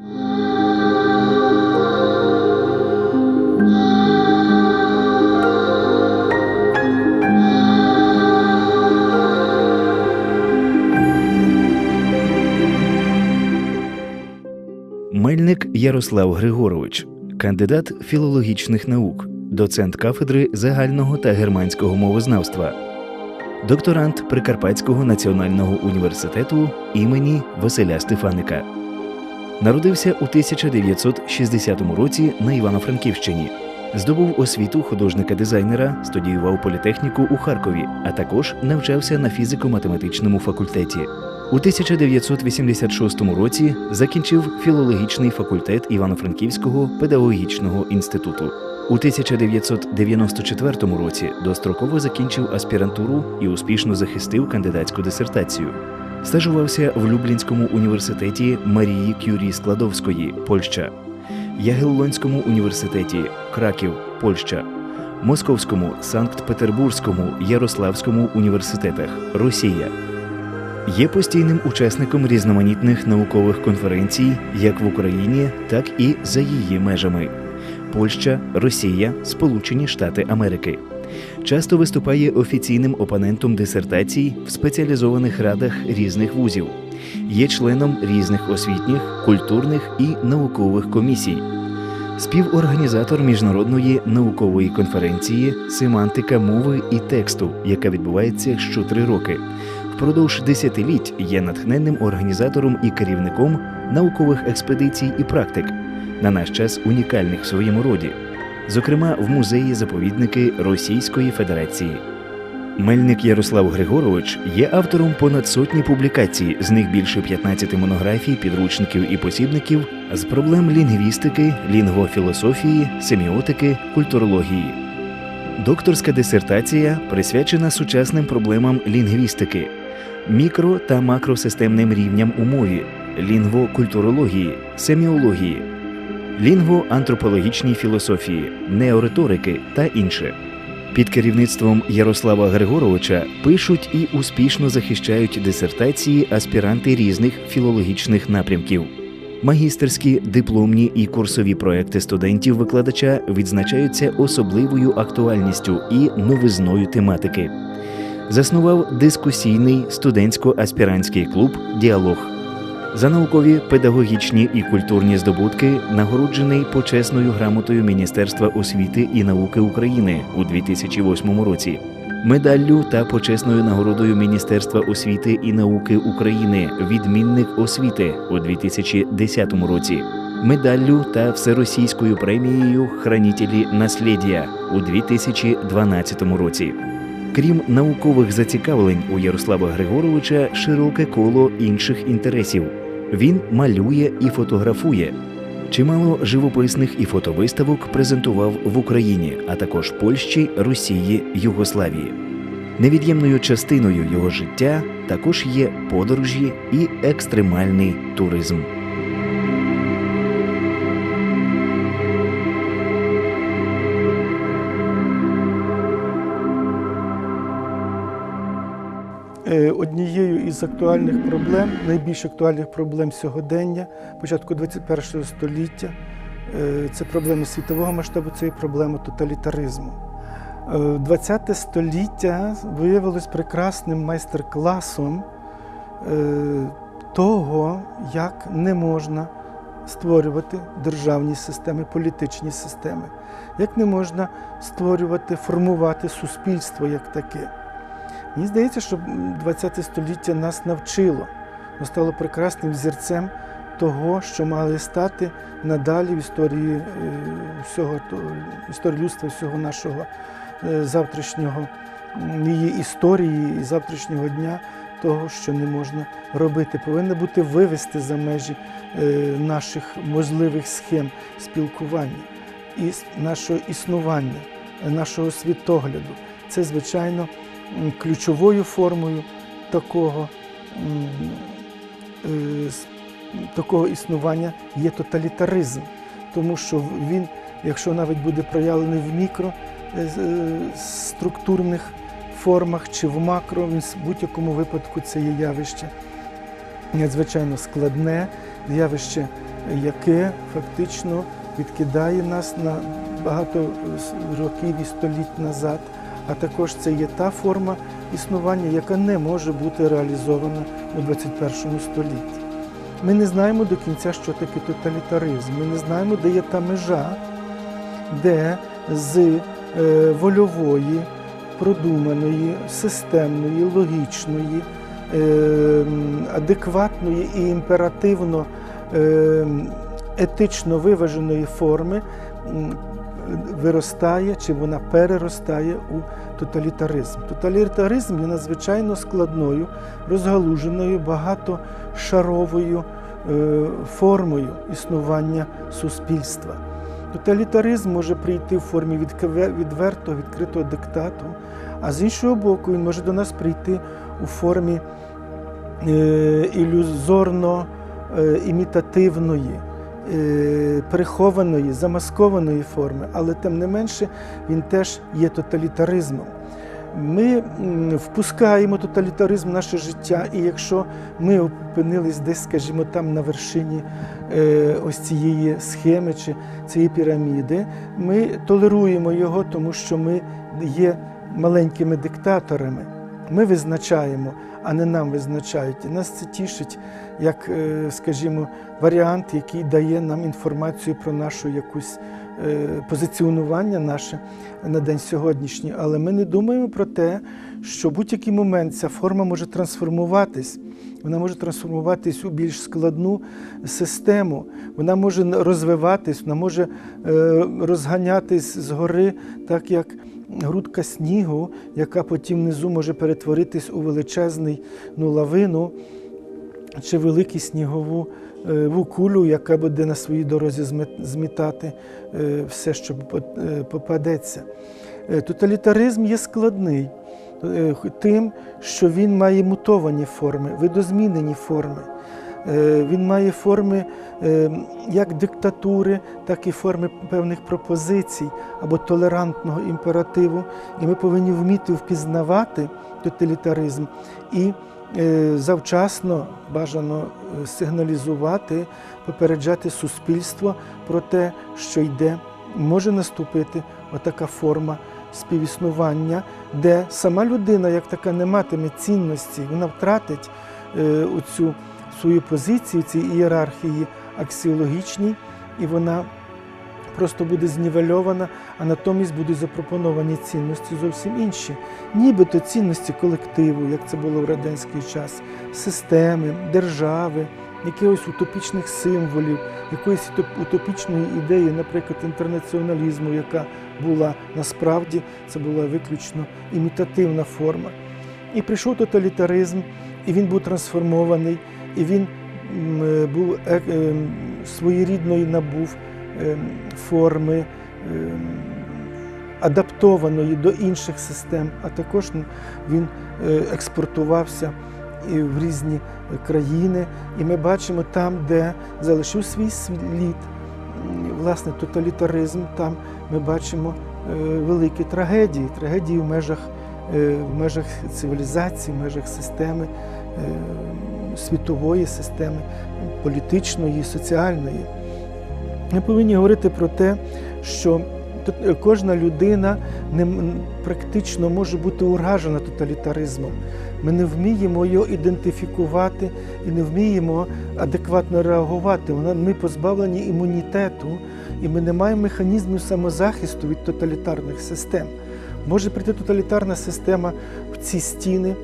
Мельник Ярослав Григорович, кандидат філологічних наук, доцент кафедри загального та германського мовознавства, докторант Прикарпатського національного університету імені Василя Стефаника. Народився у 1960 році на Івано-Франківщині. Здобув освіту художника-дизайнера, студіював політехніку у Харкові, а також навчався на фізико-математичному факультеті. У 1986 році закінчив філологічний факультет Івано-Франківського педагогічного інституту. У 1994 році достроково закінчив аспірантуру і успішно захистив кандидатську дисертацію. Стажувався в Люблінському університеті Марії Кюрі Складовської, Польща, Ягеллонському університеті Краків, Польща, Московському, Санкт-Петербурзькому, Ярославському університетах, Росія. Є постійним учасником різноманітних наукових конференцій як в Україні, так і за її межами Польща, Росія, Сполучені Штати Америки. Часто виступає офіційним опонентом дисертацій в спеціалізованих радах різних вузів, є членом різних освітніх, культурних і наукових комісій. Співорганізатор міжнародної наукової конференції Семантика мови і тексту, яка відбувається щотри роки. Впродовж десятиліть є натхненним організатором і керівником наукових експедицій і практик, на наш час унікальних в своєму роді, зокрема в музеї заповідники Російської Федерації. Мельник Ярослав Григорович є автором понад сотні публікацій, з них більше 15 монографій, підручників і посібників з проблем лінгвістики, лінгвофілософії, семіотики, культурології. Докторська дисертація присвячена сучасним проблемам лінгвістики, мікро та макросистемним рівням у мові, лінгвокультурології, семіології, лінгвоантропологічній філософії, неориторики та інше. Під керівництвом Ярослава Григоровича пишуть і успішно захищають дисертації аспіранти різних філологічних напрямків. Магістерські, дипломні і курсові проекти студентів-викладача відзначаються особливою актуальністю і новизною тематики. Заснував дискусійний студентсько-аспірантський клуб Діалог. За наукові, педагогічні і культурні здобутки нагороджений почесною грамотою Міністерства освіти і науки України у 2008 році, медаллю та почесною нагородою Міністерства освіти і науки України Відмінник освіти у 2010 році, медаллю та всеросійською премією Хранітелі наслідя у 2012 році. Крім наукових зацікавлень у Ярослава Григоровича широке коло інших інтересів. Він малює і фотографує. Чимало живописних і фотовиставок презентував в Україні, а також Польщі, Росії, Югославії. Невід'ємною частиною його життя також є подорожі і екстремальний туризм. Із актуальних проблем, найбільш актуальних проблем сьогодення, початку ХХІ століття, е, це проблеми світового масштабу, це і проблема тоталітаризму. ХХ століття виявилось прекрасним майстер-класом е, того, як не можна створювати державні системи, політичні системи, як не можна створювати, формувати суспільство як таке. Мені здається, що ХХ століття нас навчило, воно стало прекрасним взірцем того, що мали стати надалі в історії е, всього історії людства, всього нашого е, завтрашнього її історії і завтрашнього дня, того, що не можна робити. Повинно бути вивести за межі е, наших можливих схем спілкування і нашого існування, нашого світогляду. Це, звичайно ключовою формою такого, такого існування є тоталітаризм, тому що він, якщо навіть буде проявлений в мікроструктурних формах чи в макро, він в будь-якому випадку це є явище надзвичайно складне, явище яке фактично відкидає нас на багато років і століть назад. А також це є та форма існування, яка не може бути реалізована у 21 столітті. Ми не знаємо до кінця, що таке тоталітаризм. Ми не знаємо, де є та межа, де з е, вольової, продуманої, системної, логічної, е, адекватної і імперативно е, етично виваженої форми виростає чи вона переростає у тоталітаризм. Тоталітаризм є надзвичайно складною, розгалуженою, багатошаровою е, формою існування суспільства. Тоталітаризм може прийти в формі відвертого, відкритого диктату, а з іншого боку, він може до нас прийти у формі е, ілюзорно е, імітативної, прихованої, замаскованої форми, але тим не менше він теж є тоталітаризмом. Ми впускаємо тоталітаризм в наше життя, і якщо ми опинились десь, скажімо, там на вершині е, ось цієї схеми чи цієї піраміди, ми толеруємо його, тому що ми є маленькими диктаторами. Ми визначаємо, а не нам визначають. І нас це тішить як, е, скажімо, варіант, який дає нам інформацію про нашу якусь е, позиціонування наше на день сьогоднішній. Але ми не думаємо про те, що в будь-який момент ця форма може трансформуватись. Вона може трансформуватись у більш складну систему, вона може розвиватись, вона може е, розганятись згори, так як грудка снігу, яка потім внизу може перетворитись у величезний ну, лавину чи велику снігову е, кулю, яка буде на своїй дорозі змітати е, все, що е, попадеться. Е, Тоталітаризм є складний е, тим, що він має мутовані форми, видозмінені форми. Е, Він має форми е, як диктатури, так і форми певних пропозицій або толерантного імперативу. І ми повинні вміти впізнавати тоталітаризм і е, завчасно бажано сигналізувати, попереджати суспільство про те, що йде, може наступити отака форма співіснування, де сама людина, як така, не матиме цінності, вона втратить е, оцю свою позицію, цій ієрархії аксіологічній, і вона просто буде знівельована, а натомість будуть запропоновані цінності зовсім інші, нібито цінності колективу, як це було в радянський час, системи, держави, якихось утопічних символів, якоїсь утопічної ідеї, наприклад, інтернаціоналізму, яка була насправді це була виключно імітативна форма. І прийшов тоталітаризм, і він був трансформований, і він е, був е, е, своєрідної набув форми адаптованої до інших систем, а також він експортувався в різні країни. І ми бачимо там, де залишив свій слід, власне, тоталітаризм, там ми бачимо великі трагедії, трагедії в межах, в межах цивілізації, в межах системи, світової системи, політичної, соціальної. Ми повинні говорити про те, що е, кожна людина не, практично може бути уражена тоталітаризмом. Ми не вміємо його ідентифікувати і не вміємо адекватно реагувати. Ми позбавлені імунітету, і ми не маємо механізмів самозахисту від тоталітарних систем. Може прийти тоталітарна система в ці стіни,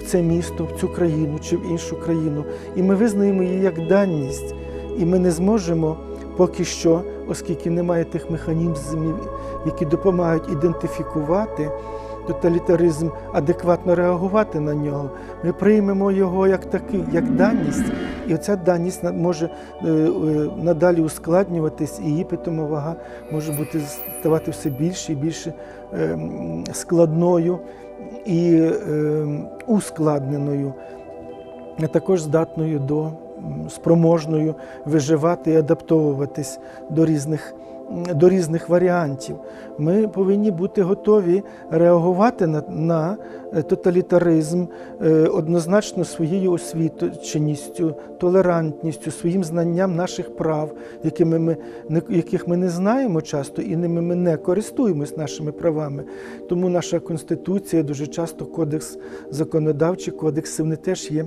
в це місто, в цю країну чи в іншу країну, і ми визнаємо її як даність, і ми не зможемо поки що, оскільки немає тих механізмів, які допомагають ідентифікувати тоталітаризм, адекватно реагувати на нього. Ми приймемо його як такий, як даність, і оця даність може е, е, надалі ускладнюватись, і її питома вага може бути ставати все більше і більше е, складною і е, ускладненою, а також здатною до спроможною виживати і адаптовуватись до різних до різних варіантів. Ми повинні бути готові реагувати на, на е, тоталітаризм е, однозначно своєю освіченістю, толерантністю, своїм знанням наших прав, якими ми, яких ми не знаємо часто і ними ми не користуємось нашими правами. Тому наша конституція дуже часто кодекс законодавчий кодекси, вони теж є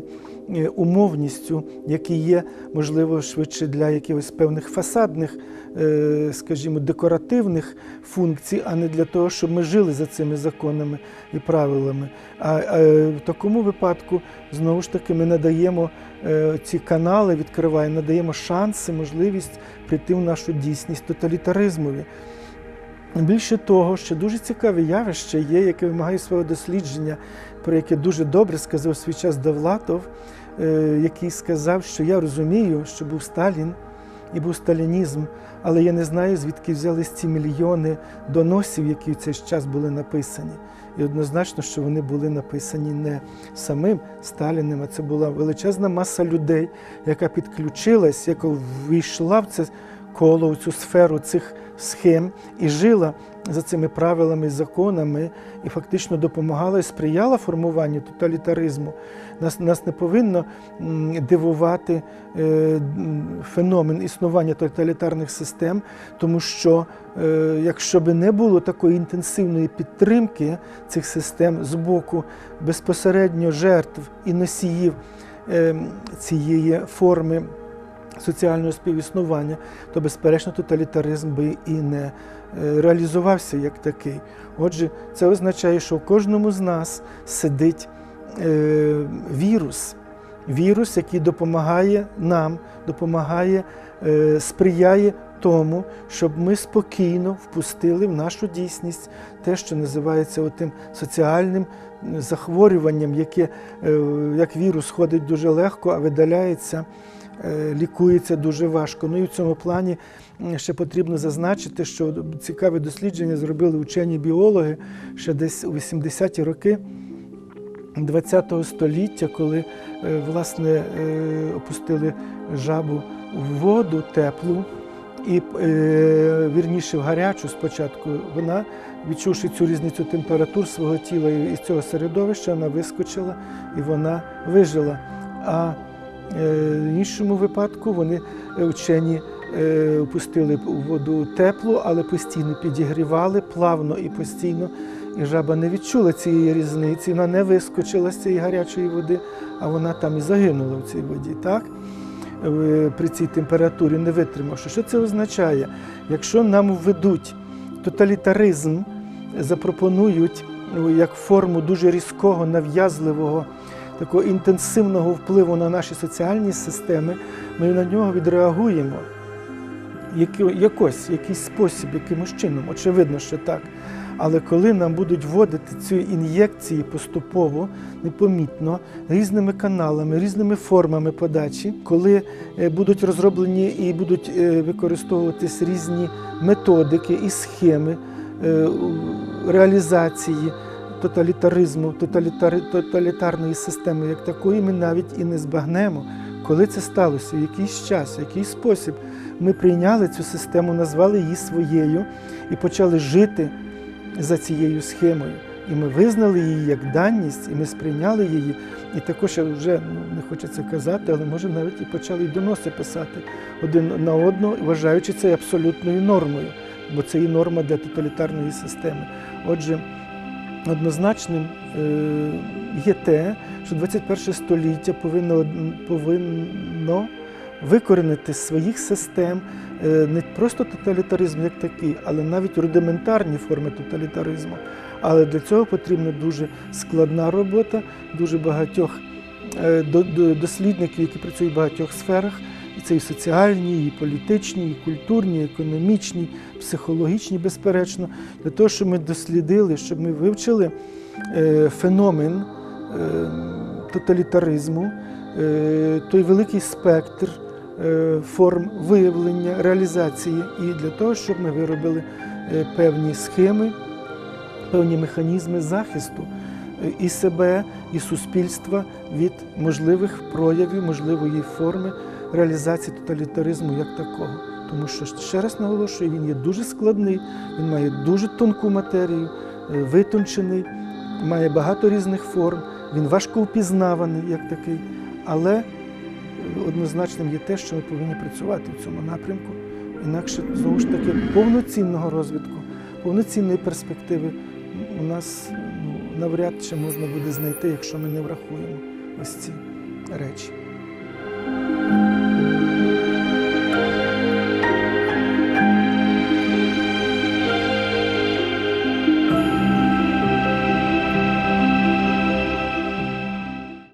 умовністю, які є, можливо, швидше для якихось певних фасадних, е, скажімо, декоративних функцій, а не для того, щоб ми жили за цими законами і правилами. А е, в такому випадку знову ж таки ми надаємо е, ці канали, відкриваємо, надаємо шанси, можливість прийти в нашу дійсність тоталітаризмові. Більше того, що дуже цікаве явище є, яке вимагає свого дослідження, про яке дуже добре сказав свій час Довлатов, е, який сказав, що я розумію, що був Сталін і був сталінізм, але я не знаю, звідки взялись ці мільйони доносів, які в цей час були написані. І однозначно, що вони були написані не самим Сталіним, а це була величезна маса людей, яка підключилась, яка ввійшла в це коло, в цю сферу цих схем і жила за цими правилами, законами, і фактично допомагала і сприяла формуванню тоталітаризму. Нас, нас не повинно дивувати е, феномен існування тоталітарних систем, тому що е, якщо би не було такої інтенсивної підтримки цих систем з боку безпосередньо жертв і носіїв е, цієї форми соціального співіснування, то, безперечно, тоталітаризм би і не е, реалізувався як такий. Отже, це означає, що в кожному з нас сидить е, вірус, вірус, який допомагає нам, допомагає, е, сприяє тому, щоб ми спокійно впустили в нашу дійсність те, що називається отим соціальним захворюванням, яке як вірус ходить дуже легко, а видаляється лікується дуже важко. Ну і в цьому плані ще потрібно зазначити, що цікаве дослідження зробили учені біологи ще десь у 80-ті роки. ХХ століття, коли е, власне е, опустили жабу в воду теплу і е, вірніше в гарячу спочатку, вона, відчувши цю різницю температур свого тіла і з цього середовища, вона вискочила і вона вижила. А е, в іншому випадку вони е, вчені е, опустили воду теплу, але постійно підігрівали плавно і постійно. І жаба не відчула цієї різниці, вона не вискочила з цієї гарячої води, а вона там і загинула в цій воді. Так? Е, При цій температурі не витримавши. Що це означає? Якщо нам введуть тоталітаризм, запропонують ну, як форму дуже різкого, нав'язливого, такого інтенсивного впливу на наші соціальні системи, ми на нього відреагуємо. Якось, якийсь спосіб, якимось чином, очевидно, що так. Але коли нам будуть вводити ці ін'єкції поступово, непомітно, різними каналами, різними формами подачі, коли е, будуть розроблені і будуть е, використовуватись різні методики і схеми е, реалізації тоталітаризму, тоталітари- тоталітарної системи як такої, ми навіть і не збагнемо, коли це сталося, в якийсь час, в який спосіб ми прийняли цю систему, назвали її своєю і почали жити за цією схемою. І ми визнали її як даність, і ми сприйняли її. І також я вже ну, не хочеться казати, але може навіть і почали й доноси писати один на одного, вважаючи це абсолютною нормою, бо це і норма для тоталітарної системи. Отже, однозначним е, є те, що 21 століття повинно, повинно викоренити своїх систем е, не просто тоталітаризм як такий, але навіть рудиментарні форми тоталітаризму. Але для цього потрібна дуже складна робота, дуже багатьох е, до- до- дослідників, які працюють в багатьох сферах. Це і соціальні, і політичні, і культурні, і економічні, психологічні, безперечно, для того, щоб ми дослідили, щоб ми вивчили е, феномен е, тоталітаризму, е, той великий спектр форм виявлення, реалізації, і для того, щоб ми виробили певні схеми, певні механізми захисту і себе, і суспільства від можливих проявів, можливої форми реалізації тоталітаризму як такого. Тому що ще раз наголошую, він є дуже складний, він має дуже тонку матерію, е, витончений, має багато різних форм, він важко впізнаваний як такий. Але однозначним є те, що ми повинні працювати в цьому напрямку. Інакше знову ж таки повноцінного розвитку, повноцінної перспективи у нас ну, навряд чи можна буде знайти, якщо ми не врахуємо ось ці речі.